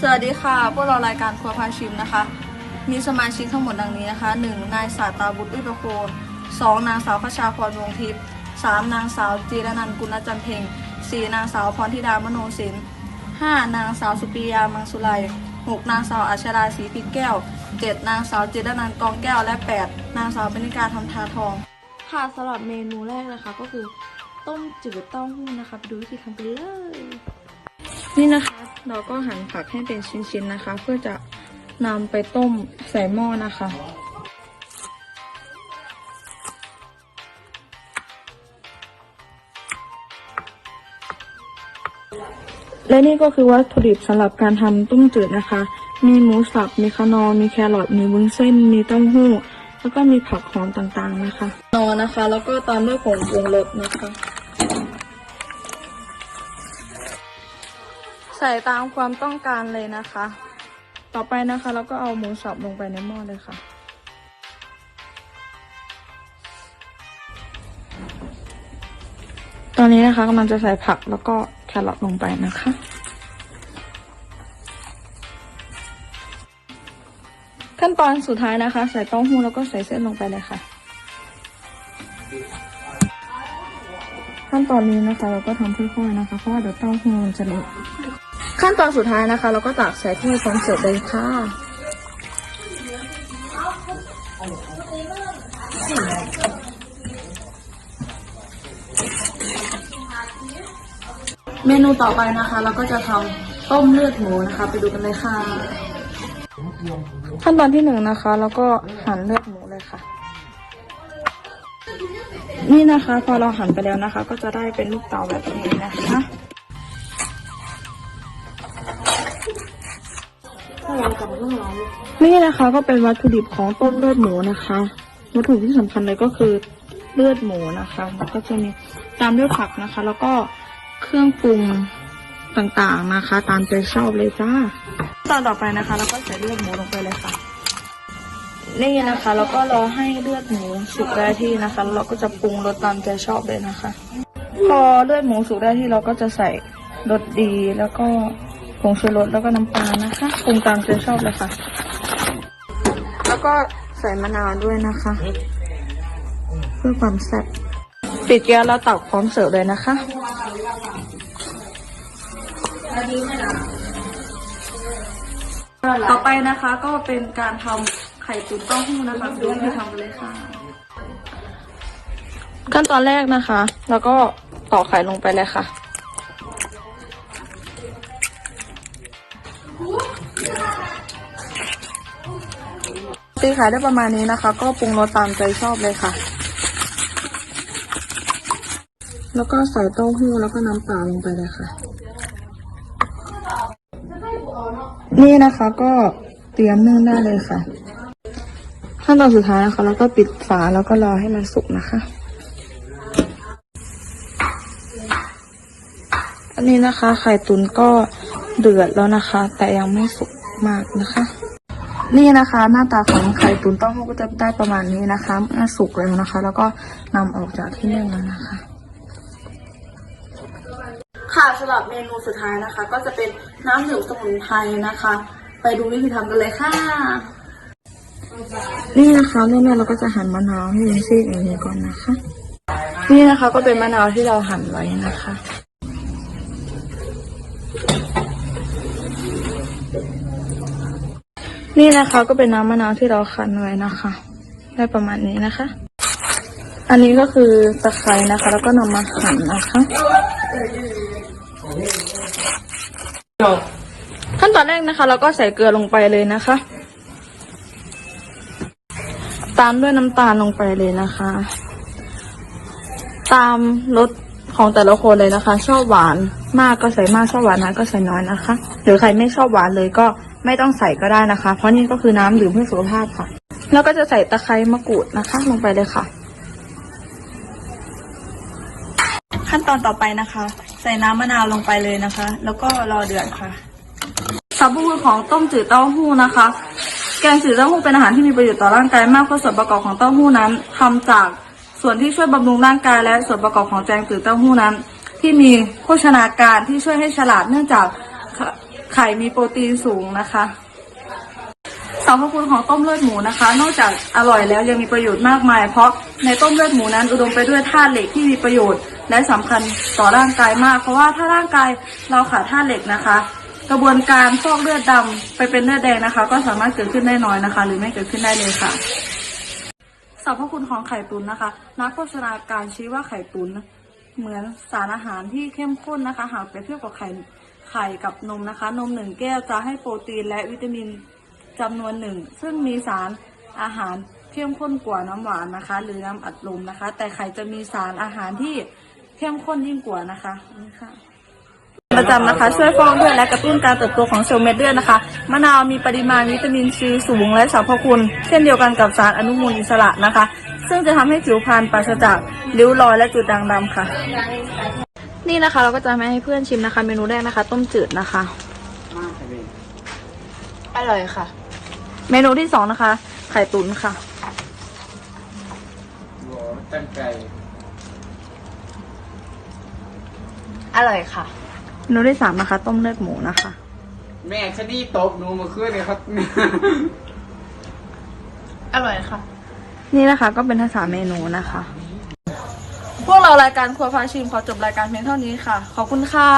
สวัสดีค่ะ พวกเรารายการครัวพาชิมนะคะ มีสมาชิกทั้งหมดดังนี้นะคะ 1. นายสาตาบุตรอุประโคน 2. นางสาวพชาพรวงทิพย์ 3. นางสาวจีรนันกุลจันเพ็ง 4. นางสาวพรธิดามโนสิน 5. นางสาวสุปริยามังสุไล 6. นางสาวอัชราศรีพิกแก้ว 7. นางสาวจิรนันกองแก้วและ 8. นางสาวปณิกาทำทาทอง ค่ะสำหรับเมนูแรกนะคะก็คือต้มจืดเต้าหู้นะคะ ไปดูวิธีทำกันเลย นี่นะคะ เราก็หั่นผักให้เป็นชิ้นๆนะคะ เพื่อจะนำไปต้มใส่หม้อนะคะ และนี่ก็คือวัตถุดิบสำหรับการทำต้มจืดนะคะ มีหมูสับ มีขนอมีแครอท มีวุ้นเส้น มีเต้าหู้ แล้วก็มีผักหอมต่างๆนะคะนอนะคะ แล้วก็ตามด้วยผงปรุงรสนะคะ ใส่ตามความต้องการเลยนะคะ ต่อไปนะคะเราก็เอาหมูสับลงไปในหม้อเลยค่ะ ตอนนี้นะคะกำลังจะใส่ผักแล้วก็แครอทลงไปนะคะขั้นตอนสุดท้ายนะคะ ใส่เต้าหู้แล้วก็ใส่เส้นลงไปเลยค่ะ ขั้นตอนนี้นะคะ เราก็ทำค่อยๆนะคะ เพราะว่าเดี๋ยวเต้าหู้มันจะเละ ขั้นตอนสุดท้ายนะคะ เราก็ตักใส่ถ้วยพร้อมเสิร์ฟเลยค่ะเมนูต่อไปนะคะ เราก็จะทำต้มเลือดหมูนะคะ ไปดูกันเลยค่ะ ขั้นตอนที่หนึ่งนะคะ แล้วก็หั่นเลือดหมูเลยค่ะ นี่นะคะ พอเราหั่นไปแล้วนะคะ ก็จะได้เป็นลูกเต๋าแบบนี้นะคะ นี่นะคะก็เป็นวัตถุดิบของต้มเลือดหมูนะคะ วัตถุดิบที่สำคัญเลยก็คือเลือดหมูนะคะแล้วก็จะมีตามด้วยผักนะคะ แล้วก็เครื่องปรุงต่างๆนะคะ ตามใจชอบเลยจ้าตอนต่อไปนะคะ แล้วก็ใส่เลือดหมูลงไปเลยค่ะ นี่นะคะแล้วก็รอให้เลือดหมูสุกได้ที่นะคะเราก็จะปรุงรสตามใจชอบเลยนะคะ พอเลือดหมูสุกได้ที่เราก็จะใส่รสดีแล้วก็ ผงชูรสแล้วก็น้ำปลานะคะปรุงตามใจชอบเลยค่ะ แล้วก็ใส่มะนาวด้วยนะคะ เพื่อความแซ่บปิดแก๊สแล้วตักพร้อมเสิร์ฟเลยนะคะต่อไปนะคะก็เป็นการทำไข่ตุ๋นเต้าหู้นะคะดูวิธีทำกันเลยค่ะ ขั้นตอนแรกนะคะ แล้วก็ตอกไข่ลงไปเลยค่ะ ตีไข่ได้ประมาณนี้นะคะ ก็ปรุงรสตามใจชอบเลยค่ะ แล้วก็ใส่เต้าหู้แล้วก็น้ำเปล่าลงไปเลยค่ะ นี่นะคะก็เตรียมนึ่งได้เลยค่ะ ขั้นตอนสุดท้ายนะคะ แล้วก็ปิดฝาแล้วก็รอให้มันสุกนะคะ อันนี้นะคะ ไข่ตุ๋นก็เดือดแล้วนะคะ แต่ยังไม่สุกมากนะคะ นี่นะคะ หน้าตาของไข่ตุ๋นเต้าหู้ก็จะได้ประมาณนี้นะคะเมื่อสุกแล้วนะคะ แล้วก็นำออกจากที่นึ่งแล้วนะคะ ค่ะสำหรับเมนูสุดท้ายนะคะ ก็จะเป็นน้ำดื่มสมุนไพรนะคะ ไปดูวิธีทำกันเลยค่ะ นี่นะคะเริ่มแรกเราก็จะหั่นมะนาวให้เป็นซีกอย่างนี้ก่อนนะคะ นี่นะคะก็เป็นมะนาวที่เราหั่นไว้นะคะ นี่นะคะก็เป็นน้ำมะนาวที่เราคั้นไว้นะคะ ได้ประมาณนี้นะคะ อันนี้ก็คือตะไคร้นะคะ แล้วก็นำมาหั่นนะคะขั้นตอนแรกนะคะ เราก็ใส่เกลือลงไปเลยนะคะ ตามด้วยน้ำตาลลงไปเลยนะคะ ตามรส ของแต่ละคนเลยนะคะ ชอบหวานมากก็ใส่มากชอบหวานน้อยก็ใส่น้อยนะคะ หรือใครไม่ชอบหวานเลยก็ไม่ต้องใส่ก็ได้นะคะ เพราะนี่ก็คือน้ำดื่มเพื่อสุขภาพค่ะ แล้วก็จะใส่ตะไคร้มะกรูดนะคะ ลงไปเลยค่ะ ขั้นตอนต่อไปนะคะ ใส่น้ำมะนาวลงไปเลยนะคะ แล้วก็รอเดือดค่ะสาบูของต้มจืดเต้าหู้นะคะ แกงจืดเต้าหู้เป็นอาหารที่มีประโยชน์ต่อร่างกายมากเพราะส่วนประกอบของเต้าหู้นั้นทำจาก ส่วนที่ช่วยบำรุงร่างกายและส่วนประกอบของแกงจืดเต้าหู้นั้น ที่มีโภชนาการที่ช่วยให้ฉลาดเนื่องจากไข่มีโปรตีนสูงนะคะสรรพคุณของต้มเลือดหมูนะคะ นอกจากอร่อยแล้วยังมีประโยชน์มากมาย เพราะในต้มเลือดหมูนั้นอุดมไปด้วยธาตุเหล็กที่มีประโยชน์ และสำคัญต่อร่างกายมาก เพราะว่าถ้าร่างกายเราขาดธาตุเหล็กนะคะ กระบวนการฟอกเลือดดำไปเป็นเลือดแดงนะคะ ก็สามารถเกิดขึ้นได้น้อยนะคะ หรือไม่เกิดขึ้นได้เลยค่ะ สรรพคุณของไข่ตุ๋นนะคะ นักโภชนาการชี้ว่าไข่ตุ๋นเหมือนสารอาหารที่เข้มข้นนะคะ หากเปรียบเทียบกับไข่ไข่กับนมนะคะ นมหนึ่งแก้วจะให้โปรตีนและวิตามินจำนวนหนึ่ง ซึ่งมีสารอาหารเข้มข้นกว่าน้ำหวานนะคะ หรือน้ำอัดลมนะคะ แต่ไข่จะมีสารอาหารที่เข้มข้นยิ่งกว่านะคะนี่ค่ะ ประจำนะคะ ช่วยฟอกเลือดและกระตุ้นการเติบโตของเซลล์เม็ดเลือดนะคะ มะนาวมีปริมาณวิตามินซีสูงและสรรพคุณ เช่นเดียวกันกับสารอนุมูลอิสระนะคะ ซึ่งจะทำให้ผิวพรรณปราศจากริ้วรอยและจุดด่างดำค่ะ นี่นะคะเราก็จะมาให้เพื่อนชิมนะคะ เมนูแรกนะคะ ต้มจืดนะคะอร่อยค่ะ เมนูที่สองนะคะ ไข่ตุ๋นค่ะโหตั้งใจอร่อยค่ะ เมนูที่สามนะคะ ต้มเลือดหมูนะคะ แม่ชะนี่ตบหนูเมาขึ้นเลยครับ อร่อยค่ะ นี่นะคะก็เป็นทั้งสามเมนูนะคะ พวกเรารายการครัวพาชิมขอจบรายการเพียงเท่านี้ค่ะ ขอบคุณค่ะ